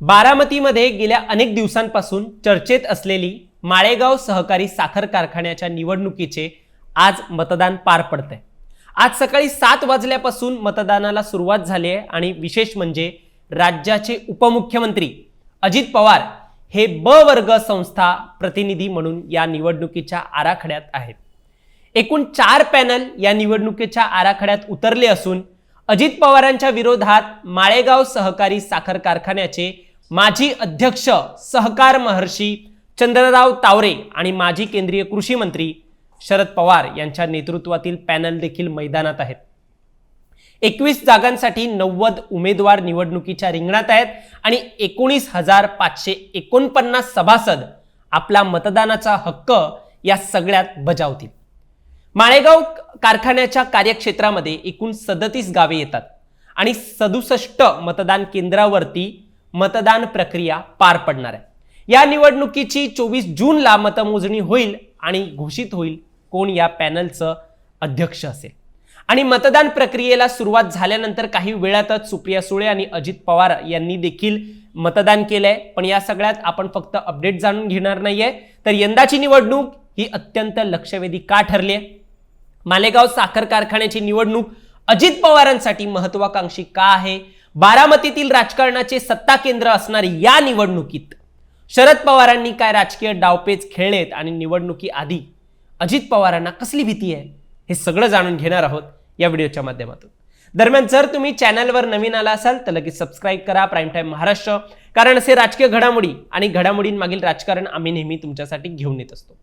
बारामतीमध्ये गेल्या अनेक दिवसांपासून चर्चेत असलेली माळेगाव सहकारी साखर कारखान्याच्या निवडणुकीचे आज मतदान पार पडतंय. आज सकाळी सात वाजल्यापासून मतदानाला सुरुवात झाली आहे आणि विशेष म्हणजे राज्याचे उपमुख्यमंत्री अजित पवार हे ब वर्ग संस्था प्रतिनिधी म्हणून या निवडणुकीच्या आराखड्यात आहेत. एकूण चार पॅनल या निवडणुकीच्या आराखड्यात उतरले असून अजित पवारांच्या विरोधात माळेगाव सहकारी साखर कारखान्याचे माजी अध्यक्ष सहकार महर्षी चंद्रराव तावरे आणि माजी केंद्रीय कृषी मंत्री शरद पवार यांच्या नेतृत्वातील पॅनल देखील मैदानात आहेत. एकवीस जागांसाठी नव्वद उमेदवार निवडणुकीच्या रिंगणात आहेत आणि एकोणीस हजार पाचशे एकोणपन्नास सभासद आपला मतदानाचा हक्क या सगळ्यात बजावतील. माळेगाव कारखान्याच्या कार्यक्षेत्रामध्ये एकूण सदतीस गावे येतात आणि सदुसष्ट मतदान केंद्रावरती मतदान प्रक्रिया पार पडणार आहे. या निवडणुकीची चोवीस जूनला मतमोजणी होईल आणि घोषित होईल कोण या पॅनलचं अध्यक्ष असेल. आणि मतदान प्रक्रियेला सुरुवात झाल्यानंतर काही वेळातच सुप्रिया सुळे आणि अजित पवार यांनी देखील मतदान केलंय. पण या सगळ्यात आपण फक्त अपडेट जाणून घेणार नाहीये. तर यंदाची निवडणूक ही अत्यंत लक्षवेधी का ठरली आहे? मालेगाव साखर कारखान्याची निवडणूक अजित पवारांसाठी महत्वाकांक्षी का आहे? बारामतीतील राजकारणाचे सत्ता केंद्र असणारी या निवडणुकीत शरद पवारांनी काय राजकीय डावपेच खेळलेत आणि निवडणुकी आधी अजित पवारांना कसली भीती आहे हे सगळं जाणून घेणार आहोत या व्हिडिओच्या माध्यमातून. दरम्यान जर तुम्ही चॅनलवर नवीन आला असाल तर लगेच सबस्क्राईब करा प्राईम टाईम महाराष्ट्र कारण असे राजकीय घडामोडी आणि घडामोडींमागील राजकारण आम्ही नेहमी तुमच्यासाठी घेऊन येत असतो.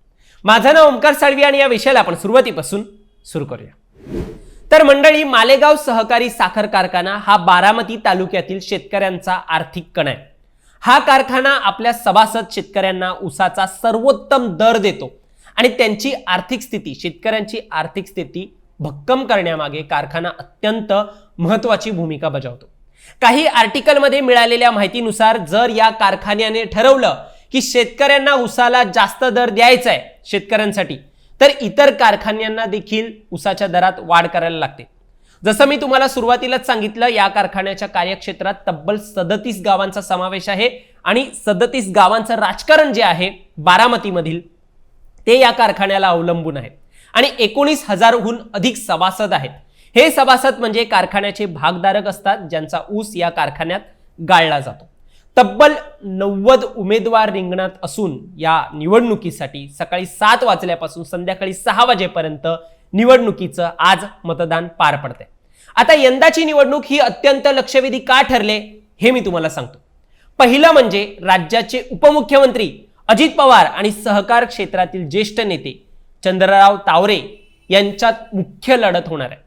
माझं नाव ओमकार साळवी आणि या विषयाला आपण सुरुवातीपासून सुरू करूया. तर मंडळी मालेगाव सहकारी साखर कारखाना हा बारामती तालुक्यातील शेतकऱ्यांचा आर्थिक कण आहे. हा कारखाना आपल्या सभासद शेतकऱ्यांना उसाचा सर्वोत्तम दर देतो आणि त्यांची आर्थिक स्थिती शेतकऱ्यांची आर्थिक स्थिती भक्कम करण्यामागे कारखाना अत्यंत महत्वाची भूमिका बजावतो. काही आर्टिकलमध्ये मिळालेल्या माहितीनुसार जर या कारखान्याने ठरवलं की शेतकऱ्यांना उसाला जास्त दर द्यायचा आहे शेतकऱ्यांसाठी तर इतर कारखान्यांना देखील उसाच्या दरात वाढ करायला लागते. जसं मी तुम्हाला सुरुवातीलाच सांगितलं या कारखान्याच्या कार्यक्षेत्रात तब्बल सदतीस गावांचा समावेश आहे आणि सदतीस गावांचं राजकारण जे आहे बारामतीमधील ते या कारखान्याला अवलंबून आहे. आणि एकोणीस हजारहून अधिक सभासद आहेत. हे सभासद म्हणजे कारखान्याचे भागधारक असतात ज्यांचा ऊस या कारखान्यात गाळला जातो. तब्बल नव्वद उमेदवार रिंगणात असून या निवडणुकीसाठी सकाळी सात वाजल्यापासून संध्याकाळी सहा वाजेपर्यंत निवडणुकीचं आज मतदान पार पडतंय. आता यंदाची निवडणूक ही अत्यंत लक्षवेधी का ठरले हे मी तुम्हाला सांगतो. पहिलं म्हणजे राज्याचे उपमुख्यमंत्री अजित पवार आणि सहकार क्षेत्रातील ज्येष्ठ नेते चंद्रराव तावरे यांच्यात मुख्य लढत होणार आहे.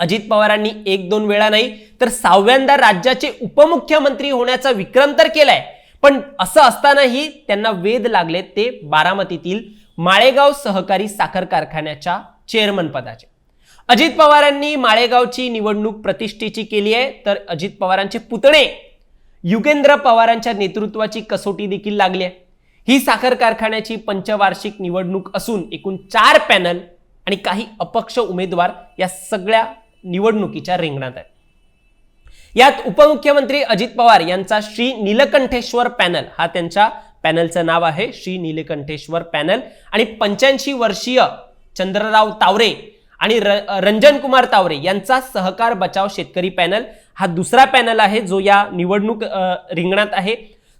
अजित पवारांनी एक दोन वेळा नाही तर सहाव्यांदा राज्याचे उपमुख्यमंत्री होण्याचा विक्रम तर केलाय. पण असं असतानाही त्यांना वेध लागले ते बारामतीतील माळेगाव सहकारी साखर कारखान्याच्या चेअरमन पदाचे. अजित पवारांनी माळेगावची निवडणूक प्रतिष्ठेची केली आहे तर अजित पवारांचे पुतणे युगेंद्र पवारांच्या नेतृत्वाची कसोटी देखील लागली आहे. ही साखर कारखान्याची पंचवार्षिक निवडणूक असून एकूण चार पॅनल आणि काही अपक्ष उमेदवार या सगळ्या निवडणुकीच्या रिंगणात आहे. यात उपमुख्यमंत्री अजित पवार यांचा श्री नीलकंठेश्वर पॅनल हा त्यांच्या पॅनलचं नाव आहे श्री नीलकंठेश्वर पॅनल. आणि पंच्याऐंशी वर्षीय चंद्रराव तावरे आणि र रंजन कुमार तावरे यांचा सहकार बचाव शेतकरी पॅनल हा दुसरा पॅनल आहे जो या निवडणूक रिंगणात आहे.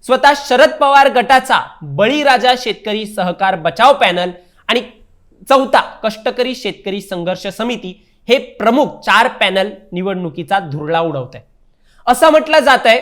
स्वतः शरद पवार गटाचा बळीराजा शेतकरी सहकार बचाव पॅनल आणि चौथा कष्टकरी शेतकरी संघर्ष समिती हे प्रमुख चार पॅनल निवडणुकीचा धुरळा उडवत आहे असं म्हटलं जात आहे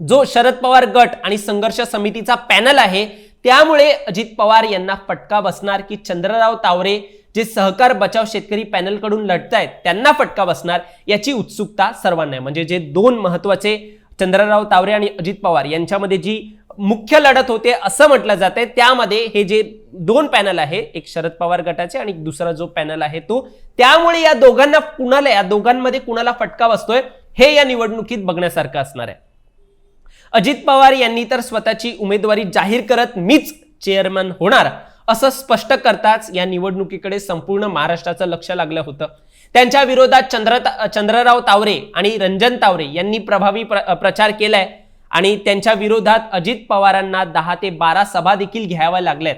जो शरद पवार गट आणि संघर्ष समितीचा पॅनल आहे त्यामुळे अजित पवार यांना फटका बसणार की चंद्रराव तावरे जे सहकार बचाव शेतकरी पॅनलकडून लढतायत त्यांना फटका बसणार याची उत्सुकता सर्वांना आहे. म्हणजे जे दोन महत्त्वाचे चंद्रराव तावरे आणि अजित पवार यांच्यामध्ये जी मुख्य लढत होते असं म्हटलं जात आहे त्यामध्ये हे जे दोन पॅनल आहे एक शरद पवार गटाचे आणि दुसरा जो पॅनल आहे तो. त्यामुळे या दोघांना कुणाला या दोघांमध्ये कुणाला फटका बसतोय हे या निवडणुकीत बघण्यासारखं असणार आहे. अजित पवार यांनी तर स्वतःची उमेदवारी जाहीर करत मीच चेअरमन होणार असं स्पष्ट करताच या निवडणुकीकडे संपूर्ण महाराष्ट्राचं लक्ष लागलं होतं. त्यांच्या विरोधात चंद्र चंद्रराव तावरे आणि रंजन तावरे यांनी प्रभावी प्र- प्रचार केलाय. आणि त्यांच्या विरोधात अजित पवारांना दहा ते बारा सभा देखील घ्याव्या लागल्यात.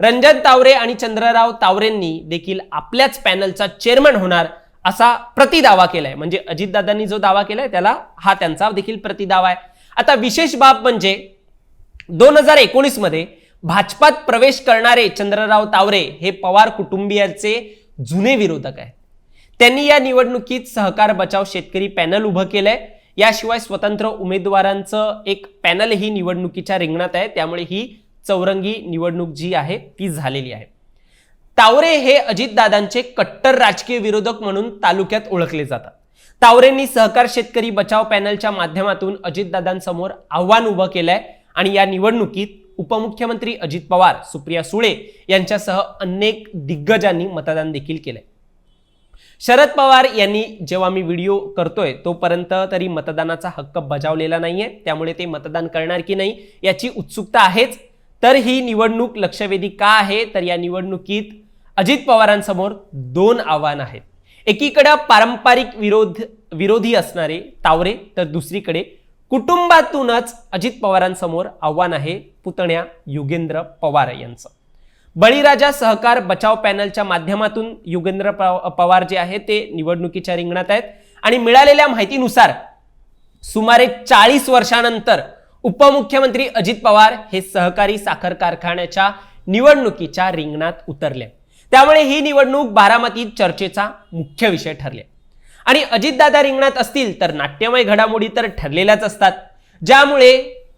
रंजन तावरे आणि चंद्रराव तावरेंनी देखील आपल्याच पॅनलचा चेअरमन होणार असा प्रतिदावा केलाय. म्हणजे अजितदादांनी जो दावा केलाय त्याला हा त्यांचा देखील प्रतिदावा आहे. आता विशेष बाब म्हणजे दोन हजार एकोणीसमध्ये भाजपात प्रवेश करणारे चंद्रराव तावरे हे पवार कुटुंबियाचे जुने विरोधक आहेत. त्यांनी या निवडणुकीत सहकार बचाव शेतकरी पॅनल उभं केलंय. याशिवाय स्वतंत्र उमेदवारांचं एक पॅनलही निवडणुकीच्या रिंगणात आहे. त्यामुळे ही चौरंगी निवडणूक जी आहे ती झालेली आहे. तावरे हे अजितदादांचे कट्टर राजकीय विरोधक म्हणून तालुक्यात ओळखले जातात. तावरेंनी सहकार शेतकरी बचाव पॅनलच्या माध्यमातून अजितदादांसमोर आव्हान उभं केलंय आणि या निवडणुकीत उपमुख्यमंत्री अजित पवार सुप्रिया सुळे यांच्यासह अनेक दिग्गजांनी मतदान देखील केलंय. शरद पवार यांनी जेव्हा मी व्हिडिओ करतोय तोपर्यंत तरी मतदानाचा हक्क बजावलेला नाहीये. त्यामुळे ते मतदान करणार की नाही याची उत्सुकता आहेच. तर ही निवडणूक लक्षवेधी का आहे? तर या निवडणुकीत अजित पवारांसमोर दोन आव्हान आहेत. एकीकडे पारंपरिक विरोध विरोधी असणारे तावरे तर दुसरीकडे कुटुंबातूनच अजित पवारांसमोर आव्हान आहे पुतण्या युगेंद्र पवार यांचं. बळीराजा सहकार बचाव पॅनलच्या माध्यमातून युगेंद्र पवार जे आहे ते निवडणुकीच्या रिंगणात आहेत. आणि मिळालेल्या माहितीनुसार सुमारे चाळीस वर्षानंतर उपमुख्यमंत्री अजित पवार हे सहकारी साखर कारखान्याच्या निवडणुकीच्या रिंगणात उतरले. त्यामुळे ही निवडणूक बारामतीत चर्चेचा मुख्य विषय ठरले. आणि अजितदादा रिंगणात असतील तर नाट्यमय घडामोडी तर ठरलेल्याच असतात. ज्यामुळे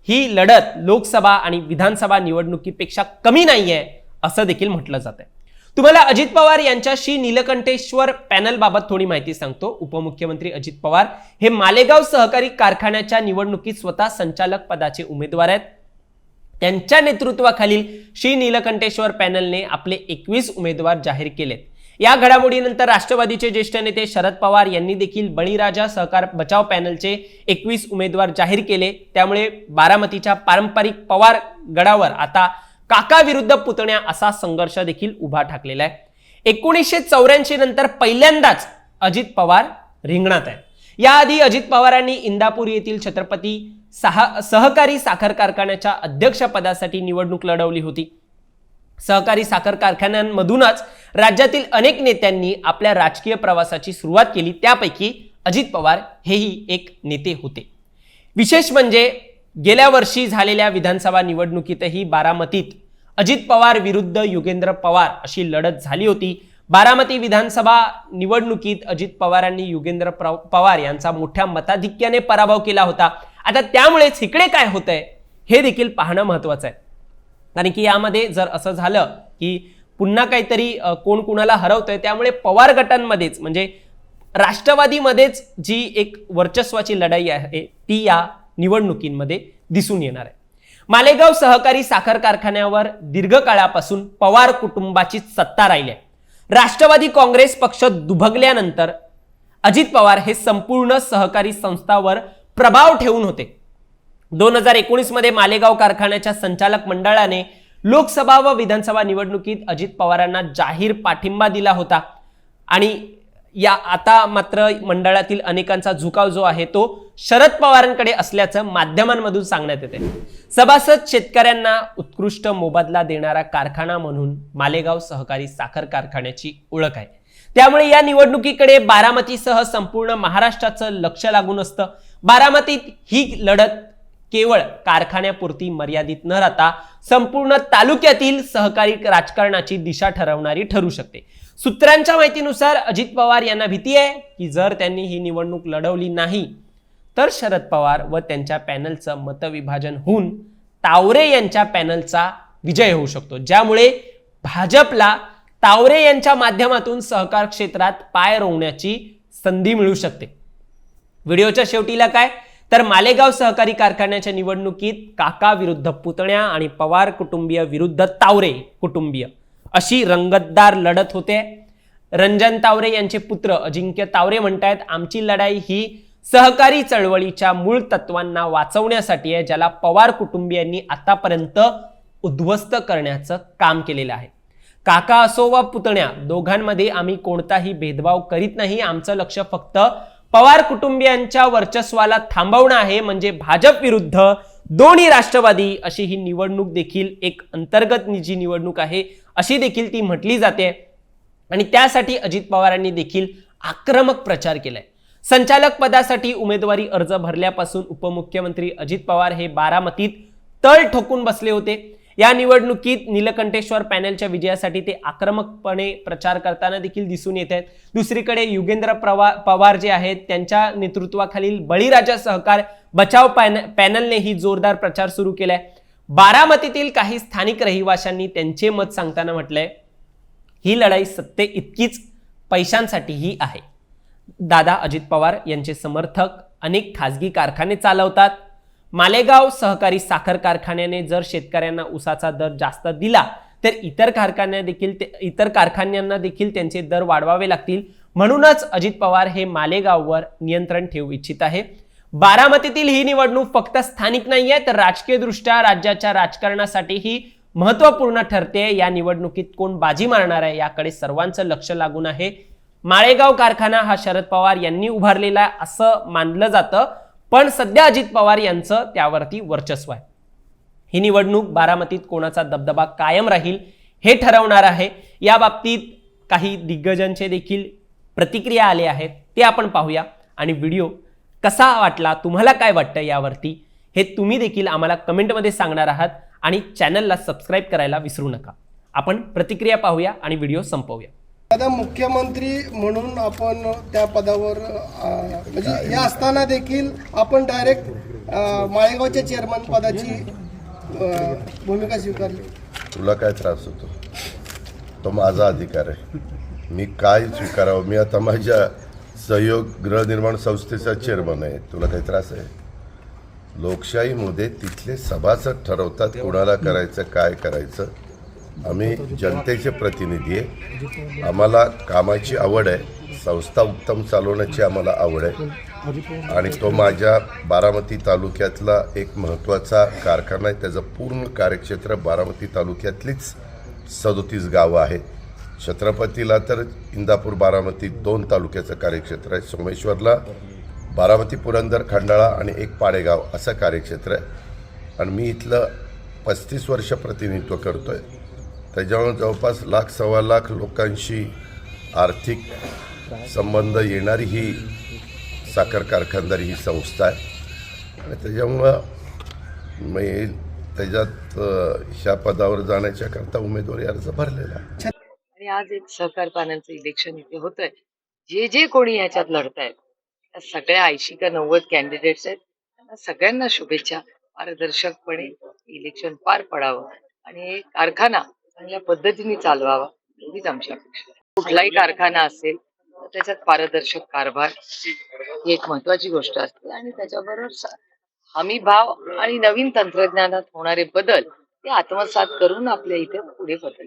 ही लढत लोकसभा आणि विधानसभा निवडणुकीपेक्षा कमी नाही आहे असं देखील म्हटलं जात आहे तुम्हाला अजित पवार यांच्याशी नीलकंठेश्वर पॅनलबाबत थोडी माहिती सांगतो. उपमुख्यमंत्री अजित पवार हे मालेगाव सहकारी कारखान्याच्या निवडणुकीत स्वतः संचालक पदाचे उमेदवार आहेत. त्यांच्या नेतृत्वाखालील श्री नीलकंठेश्वर पॅनलने आपले एकवीस उमेदवार जाहीर केलेत. या घडामोडीनंतर राष्ट्रवादीचे ज्येष्ठ नेते शरद पवार यांनी देखील बळीराजा सहकार बचाव पॅनलचे एकवीस उमेदवार जाहीर केले. त्यामुळे बारामतीच्या पारंपरिक पवार गडावर आता काका विरुद्ध पुतण्या असा संघर्ष देखील उभा ठाकलेला आहे. एकोणीसशे चौऱ्याऐंशी नंतर पहिल्यांदाच अजित पवार रिंगणात आहे याआधी अजित पवारांनी इंदापूर येथील छत्रपती सहा सहकारी साखर कारखान्याच्या अध्यक्षपदासाठी निवडणूक लढवली होती. सहकारी साखर कारखान्यांमधूनच राज्यातील अनेक नेत्यांनी आपल्या राजकीय प्रवासाची सुरुवात केली. त्यापैकी अजित पवार हेही एक नेते होते. विशेष म्हणजे गेल्या वर्षी झालेल्या विधानसभा निवडणुकीतही बारामतीत अजित पवार विरुद्ध युगेंद्र पवार अशी लढत झाली होती. बारामती विधानसभा निवडणुकीत अजित पवारांनी युगेंद्र प्र- पवार यांचा मोठ्या मताधिक्याने पराभव केला होता. आता त्यामुळेच इकडे काय होतंय हे देखील पाहणं महत्वाचं आहे. कारण की यामध्ये जर असं झालं की पुन्हा काहीतरी कोण कुणाला हरवतंय त्यामुळे पवार गटांमध्येच म्हणजे राष्ट्रवादीमध्येच जी एक वर्चस्वाची लढाई आहे ती या निवडणुकींमध्ये दिसून येणार आहे. मालेगाव सहकारी साखर कारखान्यावर दीर्घकाळापासून पवार कुटुंबाची सत्ता राहिली आहे. राष्ट्रवादी काँग्रेस पक्ष दुभगल्यानंतर अजित पवार हे संपूर्ण सहकारी संस्थावर प्रभाव ठेवून होते. दोन हजार एकोणीसमध्ये मालेगाव कारखान्याच्या संचालक मंडळाने लोकसभा व विधानसभा निवडणुकीत अजित पवारांना जाहीर पाठिंबा दिला होता आणि या आता मात्र मंडळातील अनेकांचा झुकाव जो आहे तो शरद पवारांकडे असल्याचं माध्यमांमधून सांगण्यात येते सभासद शेतकऱ्यांना उत्कृष्ट मोबदला देणारा कारखाना म्हणून मालेगाव सहकारी साखर कारखान्याची ओळख आहे. त्यामुळे या निवडणुकीकडे बारामतीसह संपूर्ण महाराष्ट्राचं लक्ष लागून असतं. बारामतीत ही लढत केवळ कारखान्यापुरती मर्यादित न राहता संपूर्ण तालुक्यातील सहकारी राजकारणाची दिशा ठरवणारी ठरू शकते. सूत्रांच्या माहितीनुसार अजित पवार यांना भीती आहे की जर त्यांनी ही निवडणूक लढवली नाही तर शरद पवार व त्यांच्या पॅनलचं मतविभाजन होऊन तावरे यांच्या पॅनलचा विजय होऊ शकतो. ज्यामुळे भाजपला तावरे यांच्या माध्यमातून सहकार क्षेत्रात पाय रोवण्याची संधी मिळू शकते. व्हिडिओच्या शेवटीला काय? तर मालेगाव सहकारी कारखान्याच्या निवडणुकीत काका विरुद्ध पुतण्या आणि पवार कुटुंबीय विरुद्ध तावरे कुटुंबीय. अशी रंगतदार लढत होते. रंजन तावरे यांचे पुत्र अजिंक्य तावरे म्हणतायत आमची लढाई ही सहकारी चळवळीच्या मूळ तत्वांना वाचवण्यासाठी आहे ज्याला पवार कुटुंबियांनी आतापर्यंत उद्ध्वस्त करण्याचं काम केलेलं आहे. काका असो वा पुतण्या दोघांमध्ये आम्ही कोणताही भेदभाव करीत नाही. आमचं लक्ष फक्त पवार कुटुंबियांच्या वर्चस्वाला थांबवणं आहे. म्हणजे भाजप विरुद्ध दोन्ही राष्ट्रवादी अशी ही निवडणूक देखील एक अंतर्गत जी निवडणूक आहे अशी देखील ती म्हटली जाते. आणि त्यासाठी अजित पवारांनी देखील आक्रमक प्रचार केलाय. संचालक पदासाठी उमेदवारी अर्ज भरल्यापासून उपमुख्यमंत्री अजित पवार हे बारामतीत तळ ठोकून बसले होते. या निवडणुकीत नीलकंठेश्वर पॅनलच्या विजयासाठी ते आक्रमकपणे प्रचार करताना देखील दिसून येत आहेत. दुसरीकडे युगेंद्र प्रवा पवार जे आहेत त्यांच्या नेतृत्वाखालील बळीराजा सहकार बचाव पॅन पॅनलनेही जोरदार प्रचार सुरू केलाय. बारामतीतील काही स्थानिक रहिवाशांनी त्यांचे मत सांगताना म्हटलंय ही लढाई सत्ते इतकीच पैशांसाठीही आहे. दादा अजित पवार यांचे समर्थक अनेक खासगी कारखाने चालवतात. मालेगाव सहकारी साखर कारखान्याने जर शेतकऱ्यांना उसाचा दर जास्त दिला तर इतर कारखान्या देखील ते इतर कारखान्यांना देखील त्यांचे दर वाढवावे लागतील. म्हणूनच अजित पवार हे मालेगाववर नियंत्रण ठेवू इच्छित आहे. बारामतीतील ही निवडणूक फक्त स्थानिक नाही आहे तर राजकीयदृष्ट्या राज्याच्या राज्याच्या राजकारणासाठीही महत्त्वपूर्ण ठरते. या निवडणुकीत कोण बाजी मारणार आहे याकडे सर्वांचं लक्ष लागून आहे. माळेगाव कारखाना हा शरद पवार यांनी उभारलेला आहे असं मानलं जातं. पण सध्या अजित पवार यांचं त्यावरती वर्चस्व आहे. ही निवडणूक बारामतीत कोणाचा दबदबा कायम राहील हे ठरवणार आहे. या बाबतीत काही दिग्गजांचे देखील प्रतिक्रिया आले आहेत ते आपण पाहूया. आणि व्हिडिओ कसा वाटला तुम्हाला काय वाटतं यावरती हे तुम्ही देखील आम्हाला कमेंटमध्ये सांगणार आहात. आणि चॅनलला सबस्क्राईब करायला विसरू नका. आपण प्रतिक्रिया पाहूया आणि व्हिडिओ संपवूया. आता मुख्यमंत्री म्हणून आपण त्या पदावर म्हणजे या असताना देखील आपण डायरेक्ट माळेगावच्या चेअरमन पदाची भूमिका स्वीकारली. तुला काय त्रास होतो? तो माझा अधिकार आहे. मी काय स्वीकारावं? मी आता माझ्या सहयोग गृहनिर्माण संस्थेचा चेअरमन आहे. तुला काही त्रास आहे? लोकशाहीमध्ये तिथले सभासद ठरवतात कोणाला करायचं काय करायचं. आम्ही जनतेचे प्रतिनिधी आहे. आम्हाला कामाची आवड आहे. संस्था उत्तम चालवण्याची आम्हाला आवड आहे. आणि तो माझ्या बारामती तालुक्यातला एक महत्त्वाचा कारखाना आहे. त्याचं पूर्ण कार्यक्षेत्र बारामती तालुक्यातलीच सदोतीस गावं आहेत. छत्रपतीला तर इंदापूर बारामती दोन तालुक्याचं कार्यक्षेत्र आहे. सोमेश्वरला बारामती पुरंदर खंडाळा आणि एक पाडेगाव असं कार्यक्षेत्र आहे. आणि मी इथलं पस्तीस वर्ष प्रतिनिधित्व करतो आहे त्याच्यामुळे जवळपास लाख सव्वा लाख लोकांशी आर्थिक संबंध येणारी ही साखर कारखानदारी ही संस्था आहे. आणि त्याच्यामुळं मी त्याच्यात ह्या पदावर जाण्याच्याकरता उमेदवारी अर्ज भरलेला आहे. आणि आज एक सहकार पाण्याचं इलेक्शन इथे होतंय. जे जे कोणी ह्याच्यात लढतायत त्या सगळ्या ऐंशी का नव्वद कॅन्डिडेट्स आहेत. त्यांना सगळ्यांना शुभेच्छा. पारदर्शकपणे इलेक्शन पार पडावं. आणि कारखाना चांगल्या पद्धतीने चालवावा एवढीच आमची अपेक्षा आहे. कुठलाही कारखाना असेल तर त्याच्यात पारदर्शक कारभार ही एक महत्वाची गोष्ट असते आणि त्याच्याबरोबर स- हमी भाव आणि नवीन तंत्रज्ञानात होणारे बदल ते आत्मसात करून आपल्या इथे पुढे बदल